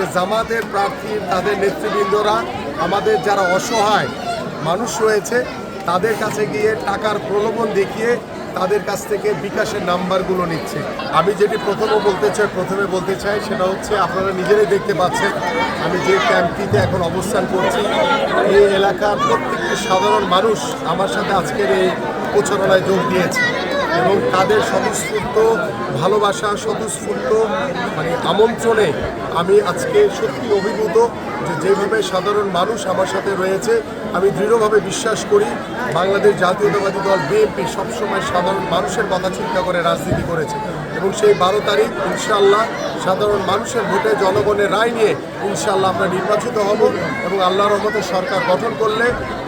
যে জামাতের প্রার্থী, তাদের নেতৃবৃন্দরা, আমাদের যারা অসহায় মানুষ রয়েছে, তাদের কাছে গিয়ে টাকার প্রলোভন দেখিয়ে তাদের কাছ থেকে বিকাশের নাম্বারগুলো নিচ্ছে। আমি যেটি প্রথমে বলতে চাই, প্রথমে বলতে চাই, সেটা হচ্ছে আপনারা নিজেরাই দেখতে পাচ্ছেন, আমি যে ক্যাম্পটিতে এখন অবস্থান করছি, এই এলাকার প্রত্যেকটি সাধারণ মানুষ আমার সাথে আজকের এই প্রচারণায় যোগ দিয়েছে। এবং তাদের স্বতঃস্ফূর্ত ভালোবাসা স্বতঃস্ফূর্ত মানে আমন্ত্রণে আমি আজকে সত্যি অভিভূত যে যেভাবে সাধারণ মানুষ আমার সাথে রয়েছে, আমি দৃঢ়ভাবে বিশ্বাস করি বাংলাদেশ জাতীয়তাবাদী দল বিএনপি সবসময় সাধারণ মানুষের কথা চিন্তা করে রাজনীতি করেছে এবং সেই বারো তারিখ, ইনশাআল্লাহ সাধারণ মানুষের ভোটে জনগণের রায় নিয়ে ইনশাআল্লাহ আমরা নির্বাচিত হব এবং আল্লাহর রহমতে সরকার গঠন করলে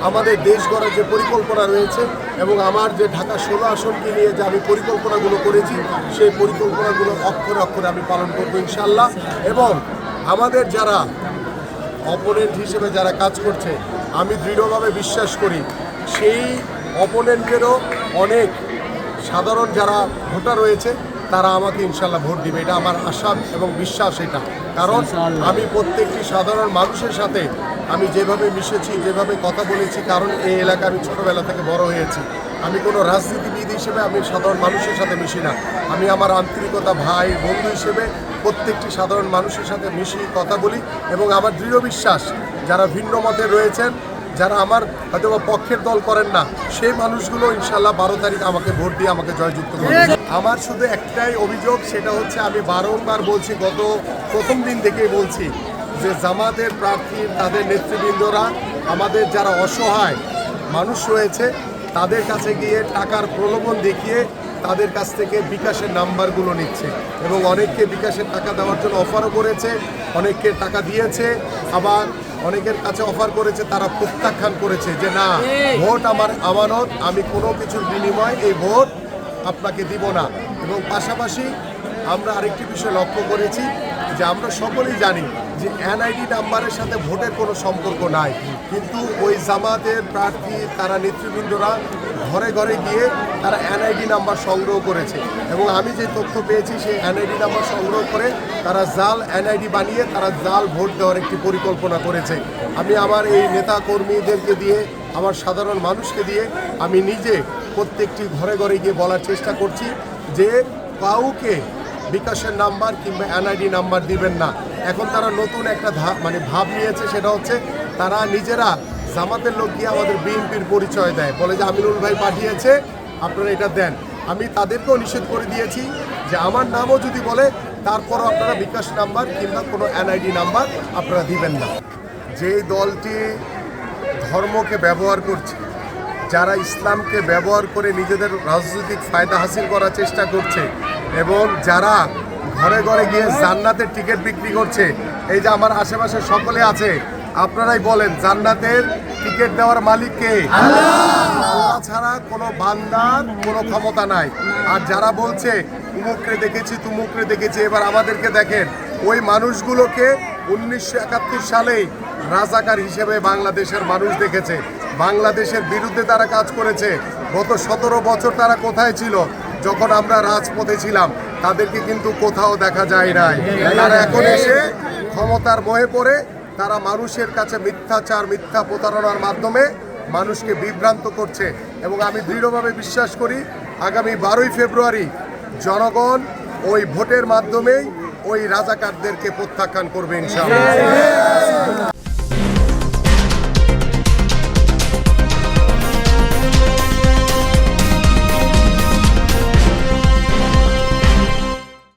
আমাদের দেশ গড়ার যে পরিকল্পনা রয়েছে এবং আমার যে ঢাকা ষোলো আসনকে নিয়ে যে আমি পরিকল্পনাগুলো করেছি, সেই পরিকল্পনাগুলো অক্ষরে অক্ষরে আমি পালন করব ইনশাল্লাহ এবং আমাদের যারা অপোনেন্ট হিসেবে যারা কাজ করছে, আমি দৃঢ়ভাবে বিশ্বাস করি, সেই অপোনেন্টেরও অনেক সাধারণ যারা ভোটার রয়েছে তারা আমাকে ইনশাল্লাহ ভোট দিবে। এটা আমার আশা এবং বিশ্বাস এটা। কারণ আমি প্রত্যেকটি সাধারণ মানুষের সাথে আমি যেভাবে মিশেছি যেভাবে কথা বলেছি কারণ এই এলাকা আমি ছোটোবেলা থেকে বড় হয়েছি। আমি কোনো রাজনীতিবিদ হিসেবে আমি সাধারণ মানুষের সাথে মিশি না। আমি আমার আন্তরিকতা ভাই বন্ধু হিসেবে প্রত্যেকটি সাধারণ মানুষের সাথে মিশি কথা বলি এবং আমার দৃঢ় বিশ্বাস যারা ভিন্ন মতে রয়েছেন যারা আমার হয়তো বা পক্ষের দল করেন না সেই মানুষগুলো ইনশাল্লাহ বারো তারিখ আমাকে ভোট দিয়ে আমাকে জয়যুক্ত করবে। আমার শুধু একটাই অভিযোগ সেটা হচ্ছে আমি বারংবার বলছি গত প্রথম দিন থেকেই বলছি যে জামাতের প্রার্থী তাদের নেতৃবৃন্দরা আমাদের যারা অসহায় মানুষ রয়েছে তাদের কাছে গিয়ে টাকার প্রলোভন দেখিয়ে তাদের কাছ থেকে বিকাশের নাম্বারগুলো নিচ্ছে এবং অনেককে বিকাশের টাকা দেওয়ার জন্য অফারও করেছে অনেককে টাকা দিয়েছে আবার অনেকের কাছে অফার করেছে তারা প্রত্যাখ্যান করেছে যে না ভোট আমার আমানত আমি কোনো কিছুর বিনিময়ে এই ভোট আপনাকে দিব না। এবং পাশাপাশি আমরা আরেকটি বিষয় লক্ষ্য করেছি যে আমরা সকলেই জানি যে এনআইডি নাম্বারের সাথে ভোটের কোনো সম্পর্ক নাই। কিন্তু ওই জামাতের প্রার্থী, তারা নেতৃবৃন্দরা ঘরে ঘরে গিয়ে তারা এনআইডি নাম্বার সংগ্রহ করেছে। এবং আমি যে তথ্য পেয়েছি, সেই এনআইডি নাম্বার সংগ্রহ করে তারা জাল এনআইডি বানিয়ে তারা জাল ভোট দেওয়ার একটি পরিকল্পনা করেছে। আমি আমার এই নেতা কর্মীদেরকে দিয়ে, আমার সাধারণ মানুষকে দিয়ে, আমি নিজে প্রত্যেকটি ঘরে ঘরে গিয়ে বলার চেষ্টা করছি যে কাউকে বিকাশের নাম্বার কিংবা এনআইডি নাম্বার দিবেন না। এখন তারা নতুন একটা মানে ভাব নিয়েছে, সেটা হচ্ছে তারা নিজেরা জামাতের লোক গিয়ে আমাদের বিএনপির পরিচয় দেয়। বলে যে আমিরুল ভাই পাঠিয়েছে, আপনারা এটা দেন। আমি তাদেরকেও নিষেধ করে দিয়েছি যে আমার নামও যদি বলে, তারপরও আপনারা বিকাশ নাম্বার কিংবা কোনো এনআইডি নাম্বার আপনারা দিবেন না। যেই দলটি ধর্মকে ব্যবহার করছে যারা ইসলামকে ব্যবহার করে নিজেদের রাজনৈতিক ফায়দা হাসিল করার চেষ্টা করছে এবং যারা ঘরে ঘরে গিয়ে জান্নাতের টিকিট বিক্রি করছে, এই যে আমার আশেপাশে সকলে আছে, আপনারাই বলেন, জান্নাতের টিকিট দেওয়ার মালিক কে? আল্লাহ! ছাড়া কোনো বান্দার কোনো ক্ষমতা নাই। আর যারা বলছে, উমুকরে দেখেছি, তুমুকরে দেখেছি, এবার আমাদেরকে দেখেন, ওই মানুষগুলোকে উনিশশো একাত্তর সালেই রাজাকার হিসেবে বাংলাদেশের মানুষ দেখেছে। বাংলাদেশের বিরুদ্ধে তারা কাজ করেছে। গত সতেরো বছর তারা কোথায় ছিল? যখন আমরা রাজপথে ছিলাম, তাদেরকে কিন্তু কোথাও দেখা যায় নাই। তারা এখন এসে ক্ষমতার মোহে পড়ে, তারা মানুষের কাছে মিথ্যাচার, মিথ্যা প্রতারণার মাধ্যমে মানুষকে বিভ্রান্ত করছে। এবং আমি দৃঢ়ভাবে বিশ্বাস করি, আগামী বারোই ফেব্রুয়ারি জনগণ ওই ভোটের মাধ্যমেই ওই রাজাকারদেরকে প্রত্যাখ্যান করবে ইনশাআল্লাহ।